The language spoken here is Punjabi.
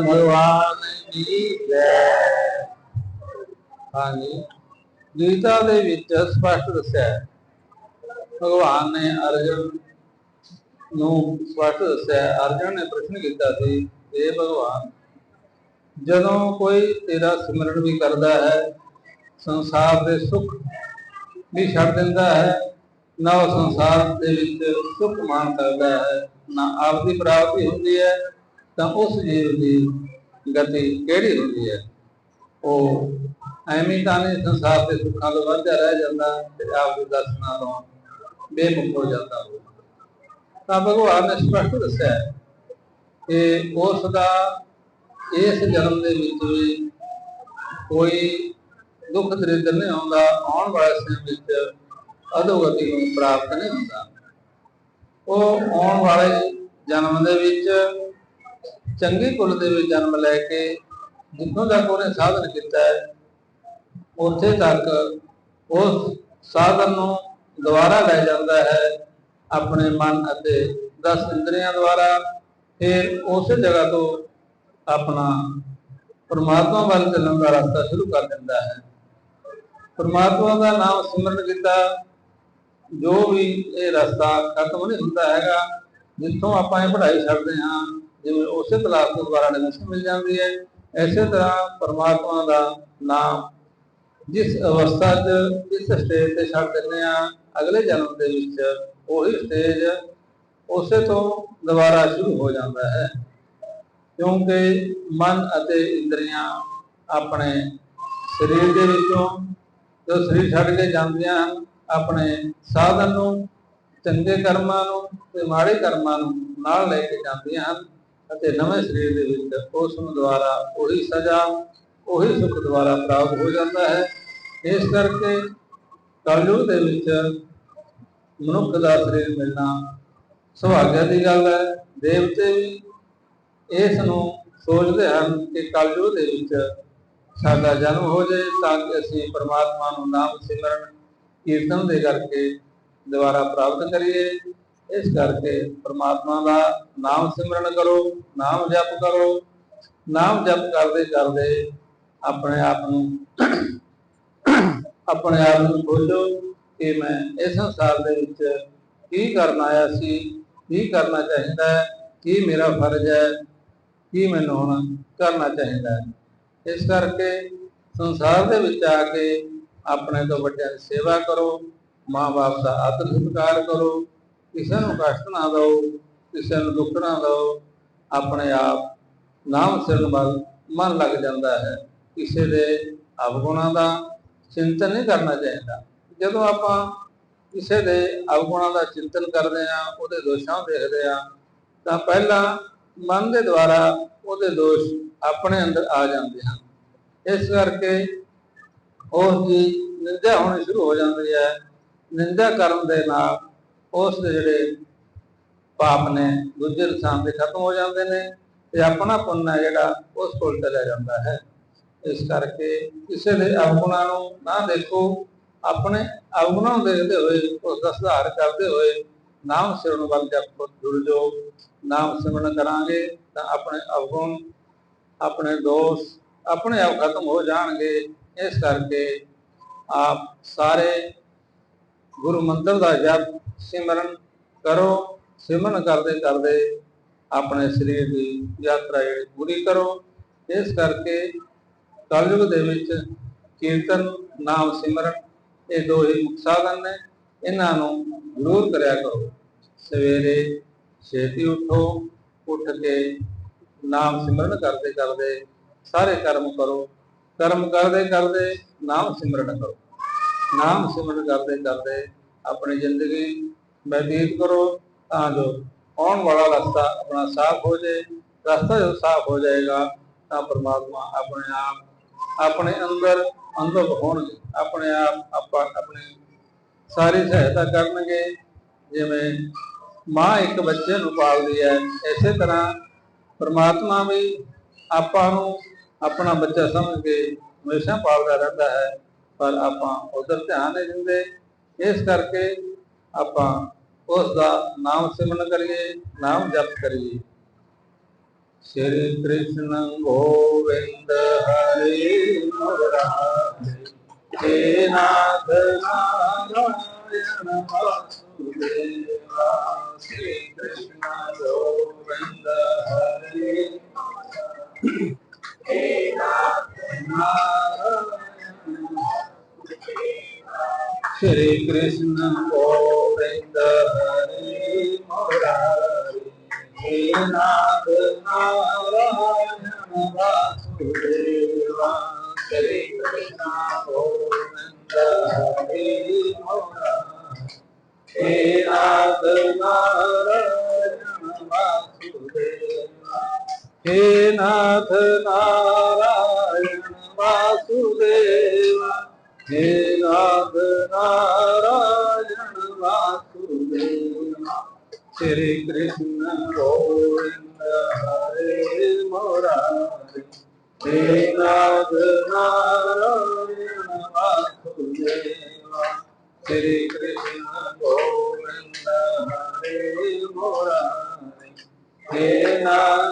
ਭਗਵਾਨ ਕੀ ਜੈ ਹਾਂਜੀ ਗੀਤਾ ਦੇ ਵਿੱਚ ਸਪਸ਼ਟ ਦੱਸਿਆ ਹੈ ਭਗਵਾਨ ਨੇ ਅਰਜਨ ਨੂੰ ਸਪਸ਼ਟ ਦੱਸਿਆ ਅਰਜਨ ਨੇ ਪ੍ਰਸ਼ਨ ਕੀਤਾ ਸੀ ਇਹ ਭਗਵਾਨ ਜਦੋਂ ਕੋਈ ਤੇਰਾ ਸਿਮਰਨ ਵੀ ਕਰਦਾ ਹੈ ਸੰਸਾਰ ਦੇ ਸੁੱਖ ਵੀ ਛੱਡ ਦਿੰਦਾ ਹੈ ਨਾ ਉਹ ਸੰਸਾਰ ਦੇ ਵਿੱਚ ਸੁੱਖ ਮਾਣ ਸਕਦਾ ਹੈ ਨਾ ਆਪ ਦੀ ਪ੍ਰਾਪਤੀ ਹੁੰਦੀ ਹੈ। ਤਾਂ ਉਸ ਜੀਵ ਦੀ ਗਤੀ ਕਿਹੜੀ ਹੁੰਦੀ ਹੈ? ਉਹ ਐਵੇਂ ਤਾਂ ਨਹੀਂ, ਸੰਸਾਰ ਦੇ ਸੁੱਖਾਂ ਤੋਂ ਵਾਂਝਾ ਰਹਿ ਜਾਂਦਾ ਤੇ ਆਪ ਦੇ ਦਰਸ਼ਨਾਂ ਤੋਂ ਬੇਮੁਖ ਹੋ ਜਾਂਦਾ। ਉਹ ਤਾਂ ਭਗਵਾਨ ਨੇ ਸਪਸ਼ਟ ਦੱਸਿਆ ਕਿ ਉਸ ਦਾ ਇਸ ਜਨਮ ਦੇ ਵਿੱਚ ਵੀ ਕੋਈ ਦੁੱਖ ਦਰਿਦਰ ਨਹੀਂ ਆਉਂਦਾ, ਆਉਣ ਵਾਲੇ ਸਮੇਂ ਵਿੱਚ ਅਧੋਗਤੀ ਨੂੰ ਪ੍ਰਾਪਤ ਨਹੀਂ ਹੁੰਦਾ। ਉਹ ਆਉਣ ਵਾਲੇ ਜਨਮ ਦੇ ਵਿੱਚ ਚੰਗੇ ਕੁਲ ਦੇ ਵਿੱਚ ਜਨਮ ਲੈ ਕੇ ਜਿੱਥੋਂ ਤੱਕ ਉਹਨੇ ਸਾਧਨ ਕੀਤਾ ਹੈ, ਉੱਥੇ ਤੱਕ ਉਸ ਸਾਧਨ ਨੂੰ ਦੁਬਾਰਾ ਲੈ ਜਾਂਦਾ ਹੈ ਆਪਣੇ ਮਨ ਅਤੇ ਦਸ ਇੰਦਰੀਆਂ ਦੁਆਰਾ, ਫਿਰ ਉਸੇ ਜਗ੍ਹਾ ਤੋਂ ਆਪਣਾ ਪਰਮਾਤਮਾ ਵੱਲ ਚੱਲਣ ਦਾ ਰਸਤਾ ਸ਼ੁਰੂ ਕਰ ਦਿੰਦਾ ਹੈ। ਪਰਮਾਤਮਾ ਦਾ ਨਾਮ ਸਿਮਰਨ ਕੀਤਾ, ਜੋ ਵੀ ਇਹ ਰਸਤਾ ਖਤਮ ਨਹੀਂ ਹੁੰਦਾ ਹੈਗਾ, ਜਿੱਥੋਂ ਆਪਾਂ ਇਹ ਪੜ੍ਹਾਈ ਛੱਡਦੇ ਹਾਂ ਜਿਵੇਂ ਉਸੇ ਕਲਾਸ ਤੋਂ ਦੁਬਾਰਾ ਐਡਮਿਸ਼ਨ ਮਿਲ ਜਾਂਦੀ ਹੈ। ਇਸੇ ਤਰ੍ਹਾਂ ਪਰਮਾਤਮਾ ਦਾ ਨਾਮ ਜਿਸ ਅਵਸਥਾ 'ਚ, ਜਿਸ ਸਟੇਜ ਤੇ ਛੱਡ ਦਿੰਦੇ ਆ ਅਗਲੇ ਜਨਮ ਦੇ ਵਿੱਚ, ਉਹੀ ਸਟੇਜ ਉਸੇ ਤੋਂ ਦੁਬਾਰਾ ਸ਼ੁਰੂ ਹੋ ਜਾਂਦਾ ਹੈ। ਕਿਉਂਕਿ ਮਨ ਅਤੇ ਇੰਦਰੀਆਂ ਆਪਣੇ ਸਰੀਰ ਦੇ ਵਿੱਚੋਂ, ਜੋ ਸਰੀਰ ਛੱਡ ਕੇ ਜਾਂਦੀਆਂ ਹਨ, ਆਪਣੇ ਸਾਧਨ ਨੂੰ, ਚੰਗੇ ਕਰਮਾਂ ਨੂੰ ਤੇ ਮਾੜੇ ਕਰਮਾਂ ਨੂੰ ਨਾਲ ਲੈ ਕੇ ਜਾਂਦੀਆਂ ਹਨ। ਅਤੇ ਨਵੇਂ ਸਰੀਰ ਦੇ ਵਿੱਚ ਉਸ ਨੂੰ ਦੁਆਰਾ ਉਹੀ ਸਜ਼ਾ, ਉਹੀ ਸੁੱਖ ਦੁਆਰਾ ਪ੍ਰਾਪਤ ਹੋ ਜਾਂਦਾ ਹੈ। ਇਸ ਕਰਕੇ ਕਲਯੁਗ ਦੇ ਵਿੱਚ ਮਨੁੱਖ ਦਾ ਸਰੀਰ ਮਿਲਣਾ ਸੁਭਾਗਿਆ ਦੀ ਗੱਲ ਹੈ। ਦੇਵਤੇ ਵੀ ਇਸ ਨੂੰ ਸੋਚਦੇ ਹਨ ਕਿ ਕਲਯੁਗ ਦੇ ਵਿੱਚ ਸਾਡਾ ਜਨਮ ਹੋ ਜਾਏ ਤਾਂ ਕਿ ਅਸੀਂ ਪਰਮਾਤਮਾ ਨੂੰ ਨਾਮ ਸਿਮਰਨ, ਕੀਰਤਨ ਦੇ ਕਰਕੇ ਦੁਬਾਰਾ ਪ੍ਰਾਪਤ ਕਰੀਏ। ਇਸ ਕਰਕੇ ਪਰਮਾਤਮਾ ਦਾ ਨਾਮ ਸਿਮਰਨ ਕਰੋ, ਨਾਮ ਜਪ ਕਰੋ। ਨਾਮ ਜਪ ਕਰਦੇ ਕਰਦੇ ਆਪਣੇ ਆਪ ਨੂੰ ਆਪਣੇ ਆਪ ਨੂੰ ਖੋਜੋ ਕਿ ਮੈਂ ਇਸ ਸੰਸਾਰ ਦੇ ਵਿੱਚ ਕੀ ਕਰਨ ਆਇਆ ਸੀ, ਕੀ ਕਰਨਾ ਚਾਹੀਦਾ ਹੈ, ਕੀ ਮੇਰਾ ਫਰਜ਼ ਹੈ, ਕੀ ਮੈਨੂੰ ਹੁਣ ਕਰਨਾ ਚਾਹੀਦਾ ਹੈ। ਇਸ ਕਰਕੇ ਸੰਸਾਰ ਦੇ ਵਿੱਚ ਆ ਕੇ ਆਪਣੇ ਤੋਂ ਵੱਡਿਆਂ ਦੀ ਸੇਵਾ ਕਰੋ, ਮਾਂ-ਬਾਪ ਦਾ ਆਦਰ ਸਤਿਕਾਰ ਕਰੋ ਕਿਸੇ ਨੂੰ ਕਸ਼ਟ ਨਾ ਦਿਓ, ਕਿਸੇ ਨੂੰ ਦੁੱਖ ਨਾ ਦਿਓ, ਆਪਣੇ ਆਪ ਨਾਮ ਸਿਰਨ ਵੱਲ ਮਨ ਲੱਗ ਜਾਂਦਾ ਹੈ। ਕਿਸੇ ਦੇ ਅਵਗੁਣਾਂ ਦਾ ਚਿੰਤਨ ਨਹੀਂ ਕਰਨਾ ਚਾਹੀਦਾ। ਜਦੋਂ ਆਪਾਂ ਕਿਸੇ ਦੇ ਅਵਗੁਣਾਂ ਦਾ ਚਿੰਤਨ ਕਰਦੇ ਆ ਉਹਦੇ ਦੋਸ਼ਾਂ ਨੂੰ ਦੇਖਦੇ ਆ ਤਾਂ ਪਹਿਲਾਂ ਮਨ ਦੇ ਦੁਆਰਾ ਉਹਦੇ ਦੋਸ਼ ਆਪਣੇ ਅੰਦਰ ਆ ਜਾਂਦੇ ਹਨ। ਇਸ ਕਰਕੇ ਉਸ ਦੀ ਨਿੰਦਿਆ ਹੋਣੀ ਸ਼ੁਰੂ ਹੋ ਜਾਂਦੀ ਹੈ। ਨਿੰਦਿਆ ਕਰਨ ਦੇ ਨਾਲ ਉਸ ਦੇ ਜਿਹੜੇ ਪਾਪ ਨੇ ਦੂਜੇ ਇਨਸਾਨ ਦੇ ਖਤਮ ਹੋ ਜਾਂਦੇ ਨੇ ਤੇ ਆਪਣਾ ਪੁੰਨ ਹੈ ਜਿਹੜਾ ਉਸ ਕੋਲ ਚਲਾ ਜਾਂਦਾ ਹੈ। ਇਸ ਕਰਕੇ ਕਿਸੇ ਦੇ ਅਵਗੁਣਾਂ ਨੂੰ ਨਾ ਦੇਖੋ, ਆਪਣੇ ਅਵਗੁਣਾਂ ਨੂੰ ਦੇਖਦੇ ਹੋਏ, ਉਸ ਦਾ ਸੁਧਾਰ ਕਰਦੇ ਹੋਏ ਨਾਮ ਸਿਮਰਨ ਵੱਲ ਜਪ ਜੁੜ ਜਾਓ, ਨਾਮ ਸਿਮਰਨ ਕਰਾਂਗੇ ਤਾਂ ਆਪਣੇ ਅਵਗੁਣ ਆਪਣੇ ਦੋਸ਼, ਆਪਣੇ ਆਪ ਖਤਮ ਹੋ ਜਾਣਗੇ। ਇਸ ਕਰਕੇ ਆਪ ਸਾਰੇ ਗੁਰੂ ਮੰਤਰ ਦਾ ਜਪ ਸਿਮਰਨ ਕਰੋ, ਸਿਮਰਨ ਕਰਦੇ ਕਰਦੇ ਆਪਣੇ ਸਰੀਰ ਦੀ ਯਾਤਰਾ ਜਿਹੜੀ ਪੂਰੀ ਕਰੋ। ਇਸ ਕਰਕੇ ਕਲਯੁਗ ਦੇ ਵਿੱਚ ਕੀਰਤਨ ਨਾਮ ਸਿਮਰਨ, ਇਹ ਦੋ ਹੀ ਮੁੱਖ ਸਾਧਨ ਨੇ। ਇਹਨਾਂ ਨੂੰ ਜ਼ਰੂਰ ਕਰਿਆ ਕਰੋ। ਸਵੇਰੇ ਛੇਤੀ ਉਠੋ, ਉੱਠ ਕੇ ਨਾਮ ਸਿਮਰਨ ਕਰਦੇ ਕਰਦੇ ਸਾਰੇ ਕਰਮ ਕਰੋ। ਕਰਮ ਕਰਦੇ ਕਰਦੇ ਨਾਮ ਸਿਮਰਨ ਕਰੋ। ਨਾਮ ਸਿਮਰਨ ਕਰਦੇ ਕਰਦੇ ਆਪਣੀ ਜ਼ਿੰਦਗੀ ਬਤੀਤ ਕਰੋ ਤਾਂ ਜੋ ਆਉਣ ਵਾਲਾ ਰਸਤਾ ਆਪਣਾ ਸਾਫ਼ ਹੋ ਜਾਏ। ਰਸਤਾ ਜਦੋਂ ਸਾਫ਼ ਹੋ ਜਾਏਗਾ ਤਾਂ ਪਰਮਾਤਮਾ ਆਪਣੇ ਆਪ, ਆਪਣੇ ਅੰਦਰ ਅਨੁਭਵ ਹੋਣਗੇ। ਆਪਣੇ ਆਪ ਆਪਾਂ ਆਪਣੀ ਸਾਰੀ ਸਹਾਇਤਾ ਕਰਨਗੇ। ਜਿਵੇਂ ਮਾਂ ਇੱਕ ਬੱਚੇ ਨੂੰ ਪਾਲਦੀ ਹੈ, ਇਸੇ ਤਰ੍ਹਾਂ ਪਰਮਾਤਮਾ ਵੀ ਆਪਾਂ ਨੂੰ ਆਪਣਾ ਬੱਚਾ ਸਮਝ ਕੇ ਹਮੇਸ਼ਾ ਪਾਲਦਾ ਰਹਿੰਦਾ ਹੈ। ਪਰ ਆਪਾਂ ਉਧਰ ਧਿਆਨ ਨਹੀਂ ਦਿੰਦੇ। ਇਸ ਕਰਕੇ ਆਪਾਂ ਉਸ ਦਾ ਨਾਮ ਸਿਮਰਨ ਕਰੀਏ ਨਾਮ ਜਪ ਕਰੀਏ श्री कृष्ण गोविंद हरे मुरारे हे नाथ Narayan Vasudeva Shri Krishna Govinda Hare Murari He Nath Narayana Vasudeva Shri Krishna Govinda Hare Murari He Nath Narayana Vasudeva He Nath Narayana Vasudeva He Hare Krishna, Govinda Hare Murari, He Nath Narayana Vasudeva. Hare Krishna, Govinda Hare Murari, He Nath